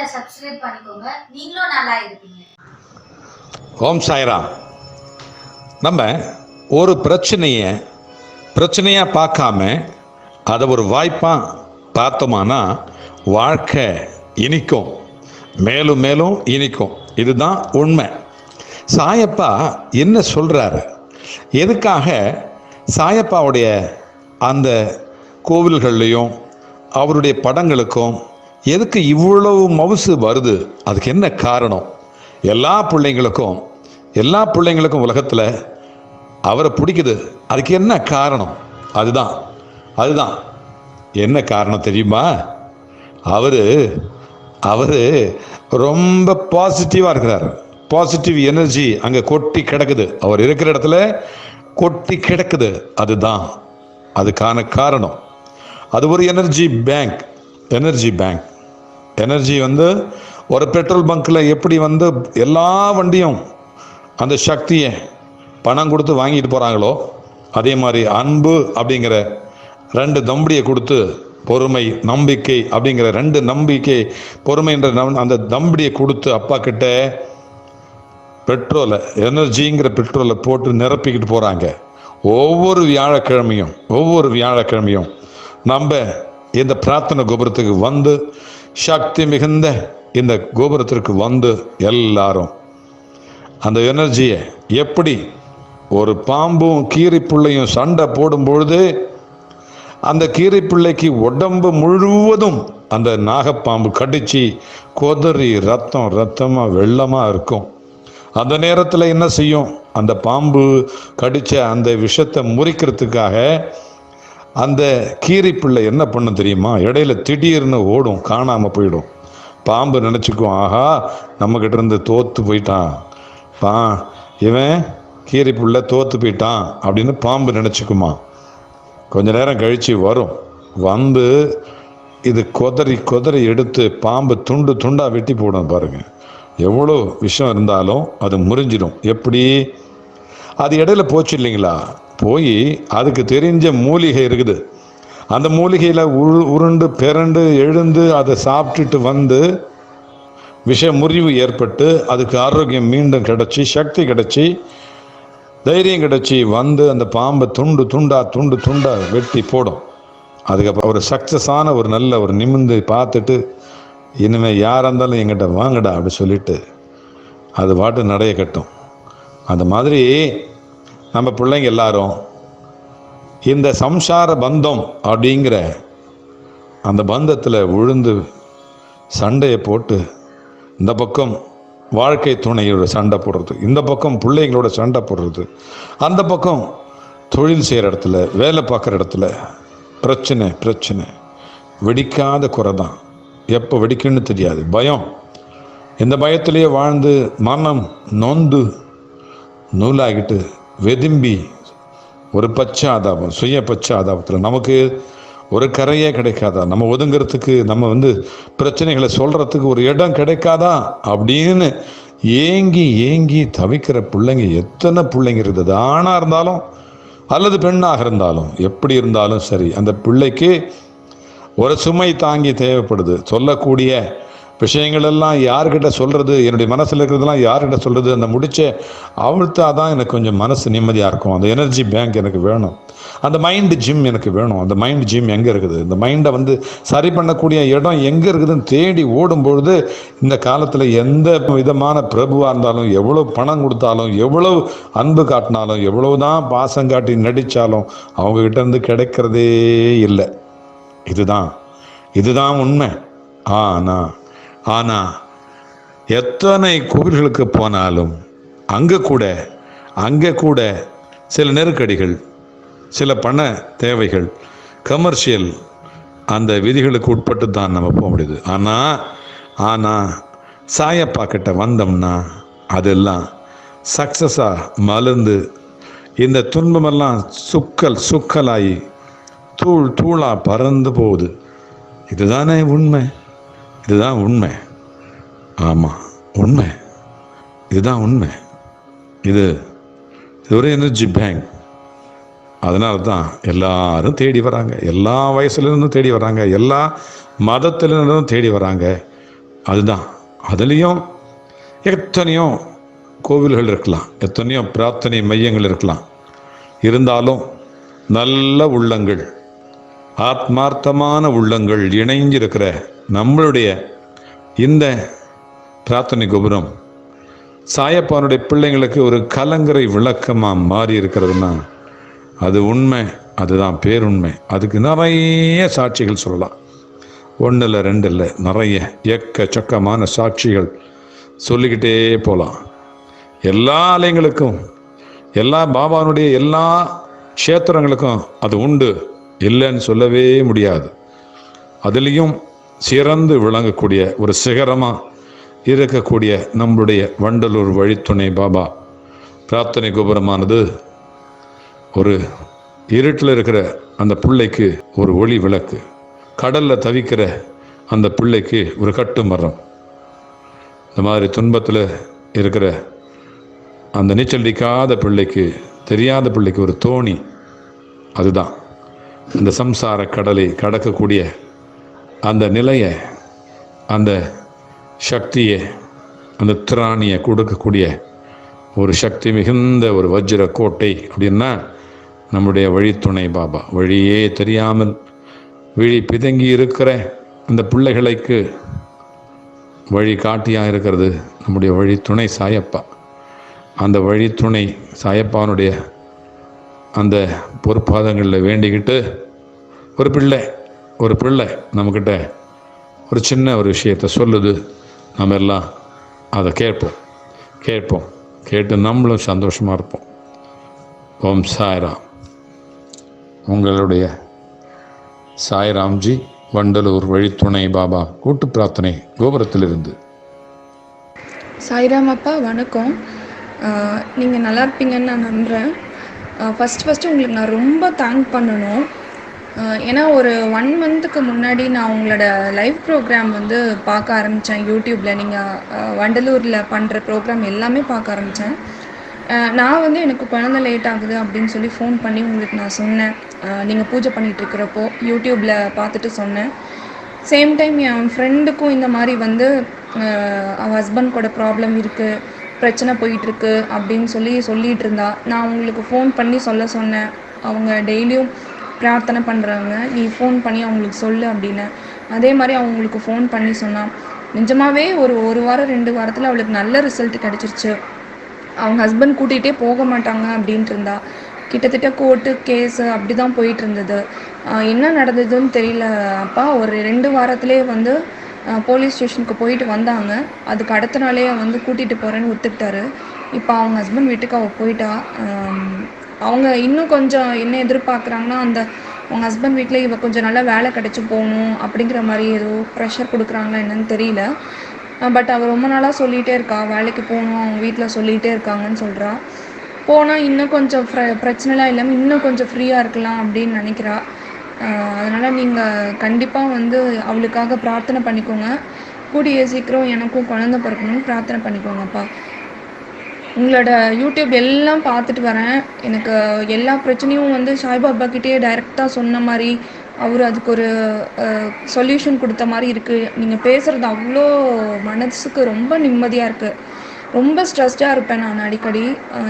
சேனலை சப்ஸ்கிரைப் பண்ணிக்கோங்க. நீங்களும் நல்லா இருப்பீங்க. ஓம் சாய்ராம். நம்ம ஒரு பிரச்சனையை பிரச்சனையாக பார்க்காம அதை ஒரு வாய்ப்பாக பார்த்தோமானா வாழ்க்கை இனிக்கும். மேலும் மேலும் இனிக்கும். இதுதான் உண்மை. சாயப்பா என்ன சொல்கிறாரு எதுக்காக சாயப்பாவுடைய அந்த கோவில்கள்லையும் அவருடைய படங்களுக்கும் எதுக்கு இவ்வளவு மவுசு வருது? அதுக்கு என்ன காரணம்? எல்லா பிள்ளைங்களுக்கும் எல்லா பிள்ளைங்களுக்கும் உலகத்தில் அவரை பிடிக்குது. அதுக்கு என்ன காரணம்? அதுதான். அதுதான். என்ன காரணம் தெரியுமா? அவர் அவர் ரொம்ப பாசிட்டிவாக இருக்கிறார். பாசிட்டிவ் எனர்ஜி அங்கே கொட்டி கிடக்குது. அவர் இருக்கிற இடத்துல கொட்டி கிடக்குது. அதுதான். அதுக்கான காரணம். அது ஒரு energy bank energy bank energy வந்து ஒரு பெட்ரோல் பங்க்கில் எப்படி வந்து எல்லா வண்டியும் அந்த சக்தியை பணம் கொடுத்து வாங்கிட்டு போகிறாங்களோ அதே மாதிரி அன்பு அப்படிங்கிற ரெண்டு தம்பியை கொடுத்து பொறுமை நம்பிக்கை அப்படிங்கிற ரெண்டு நம்பிக்கை பொறுமைன்ற நம்- அந்த தம்பியை கொடுத்து அப்பா கிட்ட பெட்ரோலை எனர்ஜிங்கிற பெட்ரோலை போட்டு நிரப்பிக்கிட்டு போகிறாங்க ஒவ்வொரு வியாழக்கிழமையும் ஒவ்வொரு வியாழக்கிழமையும் நம்ம இந்த பிரார்த்தனை கோபுரத்துக்கு வந்து சக்தி மிகுந்த இந்த கோபுரத்திற்கு வந்து எல்லாரும் அந்த எனர்ஜியை எப்படி ஒரு பாம்பும் கீரிப்புள்ளையும் சண்டை போடும் பொழுது அந்த கீரிப்பிள்ளைக்கு உடம்பு முழுவதும் அந்த நாகப்பாம்பு கடிச்சு கொதறி ரத்தம் ரத்தமா வெள்ளமா இருக்கும். அந்த நேரத்தில் என்ன செய்யும்? அந்த பாம்பு கடிச்ச அந்த விஷத்தை முறிக்கிறதுக்காக அந்த கீரிப்பிள்ளை என்ன பண்ணும் தெரியுமா? இடையில திடீர்னு ஓடும் காணாமல் போயிடும். பாம்பு நினச்சிக்கும் ஆஹா நம்மக்கிட்ட இருந்து தோத்து போயிட்டான். பா இவன் கீரிப்புள்ள தோத்து போயிட்டான் அப்படின்னு பாம்பு நினச்சிக்குமா. கொஞ்ச நேரம் கழித்து வரும். வந்து இது கொதறி கொதறி எடுத்து பாம்பு துண்டு துண்டாக வெட்டி போடும் பாருங்கள் எவ்வளோ விஷம் இருந்தாலும் அது முறிஞ்சிடும். எப்படி? அது இடையில போச்சு இல்லைங்களா? போய் அதுக்கு தெரிஞ்ச மூலிகை இருக்குது. அந்த மூலிகையில் உரு உருண்டு பிறண்டு எழுந்து அதை சாப்பிட்டுட்டு வந்து விஷ முறிவு ஏற்பட்டு அதுக்கு ஆரோக்கியம் மீண்டும் கிடச்சி சக்தி கிடச்சி தைரியம் கிடைச்சி வந்து அந்த பாம்பை துண்டு துண்டா துண்டு துண்டா வெட்டி போடும். அதுக்கப்புறம் ஒரு சக்ஸஸான ஒரு நல்ல ஒரு நிமிந்து பார்த்துட்டு இனிமேல் யாராக இருந்தாலும் எங்கிட்ட வாங்கடா அப்படி சொல்லிட்டு அது பாட்டு நடைய கட்டும். அந்த மாதிரி நம்ம பிள்ளைங்க எல்லாரும் இந்த சம்சார பந்தம் அப்படிங்கிற அந்த பந்தத்தில் விழுந்து சண்டையை போட்டு இந்த பக்கம் வாழ்க்கை துணையோட சண்டை போடுறது இந்த பக்கம் பிள்ளைங்களோட சண்டை போடுறது அந்த பக்கம் தொழில் செய்கிற இடத்துல வேலை பார்க்குற இடத்துல பிரச்சனை பிரச்சனை. வெடிக்காத குறை தான் எப்போ வெடிக்குன்னு தெரியாது. பயம். இந்த பயத்திலேயே வாழ்ந்து மனம் நொந்து நூலாகிட்டு வெதும்பி ஒரு பச்சாதாபம் சுய பச்சாதாபத்தில் நமக்கு ஒரு கரையே கிடைக்காதா? நம்ம ஒதுங்கிறதுக்கு நம்ம வந்து பிரச்சனைகளை சொல்கிறதுக்கு ஒரு இடம் கிடைக்காதா? அப்படின்னு ஏங்கி ஏங்கி தவிக்கிற பிள்ளைங்க எத்தனை பிள்ளைங்க இருக்குது? ஆணாக இருந்தாலும் அல்லது பெண்ணாக இருந்தாலும் எப்படி இருந்தாலும் சரி அந்த பிள்ளைக்கு ஒரு சுமை தாங்கி தேவைப்படுது. சொல்லக்கூடிய விஷயங்கள் எல்லாம் யார்கிட்ட சொல்கிறது என்னுடைய மனசில் இருக்கிறதெல்லாம் யார்கிட்ட சொல்கிறது அந்த முடிச்ச அவிழ்த்தா தான் எனக்கு கொஞ்சம் மனசு நிம்மதியாக இருக்கும். அந்த எனர்ஜி பேங்க் எனக்கு வேணும். அந்த மைண்டு ஜிம் எனக்கு வேணும். அந்த மைண்ட் ஜிம் எங்கே இருக்குது? இந்த மைண்டை வந்து சரி பண்ணக்கூடிய இடம் எங்கே இருக்குதுன்னு தேடி ஓடும்பொழுது இந்த காலத்தில் எந்த விதமான பிரபுவாக இருந்தாலும் எவ்வளோ பணம் கொடுத்தாலும் எவ்வளோ அன்பு காட்டினாலும் எவ்வளவுதான் பாசம் காட்டி நடித்தாலும் அவங்கக்கிட்டேருந்து இருந்து கிடைக்கிறதே இல்லை. இதுதான். இதுதான் உண்மை. ஆனா ஆனால் எத்தனை கோவில்களுக்கு போனாலும் அங்கே கூட அங்கே கூட சில நெருக்கடிகள் சில பண தேவைகள் கமர்ஷியல் அந்த விதிகளுக்கு உட்பட்டு தான் நம்ம போக முடியுது. ஆனால் ஆனால் சாயப்பா கிட்ட வந்தோம்னா அதெல்லாம் சக்சஸாக மலர்ந்து இந்த துன்பமெல்லாம் சுக்கல் சுக்கலாகி தூள் தூளாக பறந்து போகுது. இதுதானே உண்மை? இதுதான் உண்மை. ஆமாம் உண்மை. இதுதான் உண்மை. இது இது ஒரு எனர்ஜி பேங்க் அதனால தான் எல்லாரும் தேடி வராங்க. எல்லா வயசுலேருந்தும் தேடி வராங்க. எல்லா மதத்திலிருந்தும் தேடி வராங்க. அதுதான். அதுலேயும் எத்தனையோ கோவில்கள் இருக்கலாம். எத்தனையோ பிரார்த்தனை மையங்கள் இருக்கலாம். இருந்தாலும் நல்ல உள்ளங்கள் ஆத்மார்த்தமான உள்ளங்கள் இணைஞ்சிருக்கிற நம்மளுடைய இந்த பிரார்த்தனை கோபுரம் சாயப்பானுடைய பிள்ளைங்களுக்கு ஒரு கலங்கரை விளக்கமாக மாறி இருக்கிறதுனா அது உண்மை அதுதான் பேருண்மை. அதுக்கு நிறைய சாட்சிகள் சொல்லலாம். ஒன்று இல்லை ரெண்டு இல்லை நிறைய எக்கச்சக்கமான சாட்சிகள் சொல்லிக்கிட்டே போகலாம் எல்லா ஆலயங்களுக்கும் எல்லா பாபானுடைய எல்லா க்ஷேத்திரங்களுக்கும் அது உண்டு. இல்லைன்னு சொல்லவே முடியாது. அதுலேயும் சிறந்து விளங்கக்கூடிய ஒரு சிகரமாக இருக்கக்கூடிய நம்முடைய வண்டலூர் வழித்துணை பாபா. பிரார்த்தனை கோபுரமானது ஒரு இருட்டில் இருக்கிற அந்த பிள்ளைக்கு ஒரு ஒளி விளக்கு. கடலில் தவிக்கிற அந்த பிள்ளைக்கு ஒரு கட்டு மரம். இந்த மாதிரி துன்பத்தில் இருக்கிற அந்த நீச்சல் அடிக்காத பிள்ளைக்கு தெரியாத பிள்ளைக்கு ஒரு தோணி. அதுதான். இந்த சம்சார கடலை கடக்கக்கூடிய அந்த நிலையை அந்த சக்தியை அந்த திராணியை கொடுக்கக்கூடிய ஒரு சக்தி மிகுந்த ஒரு வஜ்ர கோட்டை அப்படின்னா நம்முடைய வழித்துணை பாபா. வழியே தெரியாமல் விழி பிதங்கி இருக்கிற அந்த பிள்ளைகளுக்கு வழி காட்டியாக இருக்கிறது நம்முடைய வழித்துணை சாயப்பா. அந்த வழித்துணை சாயப்பானுடைய அந்த பொற்பாதங்களில் வேண்டிக்கிட்டு ஒரு பிள்ளை ஒரு பிள்ளை நம்மக்கிட்ட ஒரு சின்ன ஒரு விஷயத்தை சொல்லுது நம்ம எல்லாம் அதை கேட்போம். கேட்போம். கேட்டு நம்மளும் சந்தோஷமாக இருப்போம். ஓம் சாய்ராம். உங்களுடைய சாய்ராம்ஜி வண்டலூர் வழித்துணை பாபா கூட்டு பிரார்த்தனை கோபுரத்திலிருந்து. சாய்ராம் அப்பா வணக்கம். நீங்கள் நல்லா இருப்பீங்கன்னு நான் நம்புகிறேன் ஃபஸ்ட் ஃபஸ்ட்டு உங்களுக்கு நான் ரொம்ப தேங்க் பண்ணணும். ஏன்னா ஒரு ஒன் மந்த்துக்கு முன்னாடி நான் உங்களோட லைவ் ப்ரோக்ராம் வந்து பார்க்க ஆரம்பித்தேன் யூடியூப்பில் நீங்கள் வண்டலூரில் பண்ணுற ப்ரோக்ராம் எல்லாமே பார்க்க ஆரம்பித்தேன் நான் வந்து எனக்கு குழந்தை லேட் ஆகுது அப்படின்னு சொல்லி ஃபோன் பண்ணி உங்களுக்கு நான் சொன்னேன். நீங்கள் பூஜை பண்ணிகிட்ருக்கிறப்போ யூடியூப்பில் பார்த்துட்டு சொன்னேன். சேம் டைம் என் ஃப்ரெண்டுக்கும் இந்த மாதிரி வந்து அவள் ஹஸ்பண்ட் கூட ப்ராப்ளம் இருக்குது பிரச்சனை போயிட்டுருக்கு அப்படின்னு சொல்லி சொல்லிகிட்டு இருந்தா நான் உங்களுக்கு ஃபோன் பண்ணி சொல்ல சொன்னேன். அவங்க டெய்லியும் பிரார்த்தனை பண்ணுறாங்க நீ ஃபோன் பண்ணி அவங்களுக்கு சொல்லு அப்படின்னு. அதே மாதிரி அவங்களுக்கு ஃபோன் பண்ணி சொன்னான் நிஜமாகவே ஒரு ஒரு வாரம் ரெண்டு வாரத்தில் அவளுக்கு நல்ல ரிசல்ட் கிடச்சிருச்சு. அவங்க ஹஸ்பண்ட் கூட்டிகிட்டே போக மாட்டாங்க அப்படின்ட்டு இருந்தா. கிட்டத்தட்ட கோர்ட்டு கேஸு அப்படி தான் போயிட்டு இருந்தது என்ன நடந்ததுன்னு தெரியல. அப்பா ஒரு ரெண்டு வாரத்திலே வந்து போலீஸ் ஸ்டேஷனுக்கு போயிட்டு வந்தாங்க. அதுக்கு அடுத்த நாளே வந்து கூட்டிகிட்டு போகிறேன்னு ஒத்துக்கிட்டாரு. இப்போ அவங்க ஹஸ்பண்ட் வீட்டுக்கு அவள் போயிட்டா. அவங்க இன்னும் கொஞ்சம் என்ன எதிர்பார்க்குறாங்கன்னா அந்த உங்கள் ஹஸ்பண்ட் வீட்டில் இவ கொஞ்சம் நல்லா வேலை கிடச்சி போகணும் அப்படிங்கிற மாதிரி ஏதோ ப்ரெஷர் கொடுக்குறாங்களா என்னன்னு தெரியல. பட் அவள் ரொம்ப நாளாக சொல்லிகிட்டே இருக்கா வேலைக்கு போகணும் அவங்க வீட்டில் சொல்லிகிட்டே இருக்காங்கன்னு சொல்கிறா போனால் இன்னும் கொஞ்சம் ஃப்ர பிரச்சனைலாம் இல்லாமல் இன்னும் கொஞ்சம் ஃப்ரீயாக இருக்கலாம் அப்படின்னு நினைக்கிறா. அதனால் நீங்கள் கண்டிப்பாக வந்து அவளுக்காக பிரார்த்தனை பண்ணிக்கோங்க. கூடிய சீக்கிரம் எனக்கும் குழந்த பிறக்கணும்னு பிரார்த்தனை பண்ணிக்கோங்கப்பா. உங்களோட யூடியூப் எல்லாம் பார்த்துட்டு வரேன். எனக்கு எல்லா பிரச்சனையும் வந்து சாய்பாபா கிட்டேயே டைரெக்டாக சொன்ன மாதிரி அவர் அதுக்கு ஒரு சொல்யூஷன் கொடுத்த மாதிரி இருக்குது நீங்கள் பேசுகிறது அவ்வளோ மனசுக்கு ரொம்ப நிம்மதியாக இருக்குது ரொம்ப ஸ்ட்ரெஸ்டாக இருப்பேன் நான் அடிக்கடி.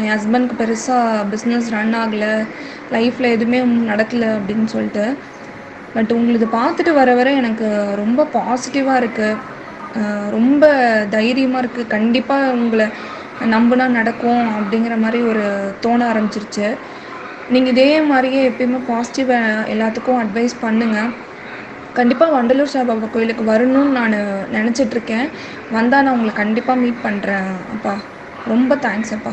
என் ஹஸ்பண்ட்க்கு பெருசாக பிஸ்னஸ் ரன் ஆகலை. லைஃப்பில் எதுவுமே நடக்கலை அப்படின்னு சொல்லிட்டு. பட் உங்களுக்கு பார்த்துட்டு வர வர எனக்கு ரொம்ப பாசிட்டிவாக இருக்குது ரொம்ப தைரியமாக இருக்குது கண்டிப்பாக உங்களை நம்பினா நடக்கும் அப்படிங்கிற மாதிரி ஒரு தோண ஆரம்பிச்சிருச்சு. நீங்கள் இதே மாதிரியே எப்பயுமே பாசிட்டிவாக எல்லாத்துக்கும் அட்வைஸ் பண்ணுங்கள் கண்டிப்பாக வண்டலூர் சாய்பாபா கோயிலுக்கு வரணும்னு நான் நினச்சிட்ருக்கேன் வந்தால் நான் உங்களை கண்டிப்பாக மீட் பண்ணுறேன் அப்பா. ரொம்ப தேங்க்ஸ் அப்பா.